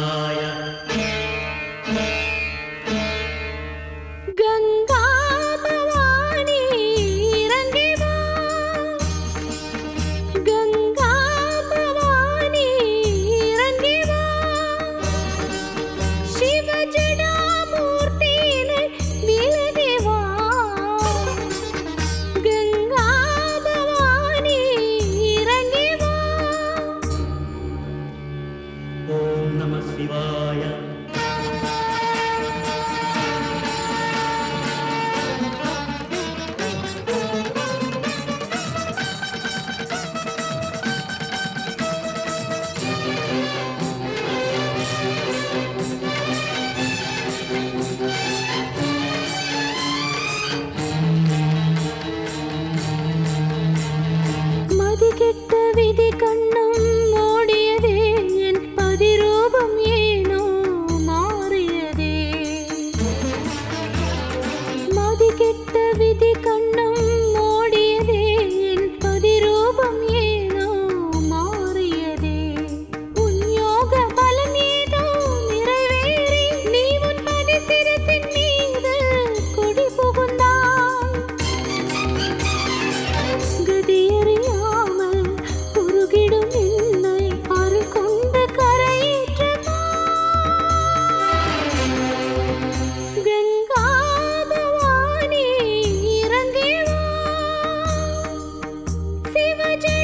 Maya. கெட்ட விதி கண் शिव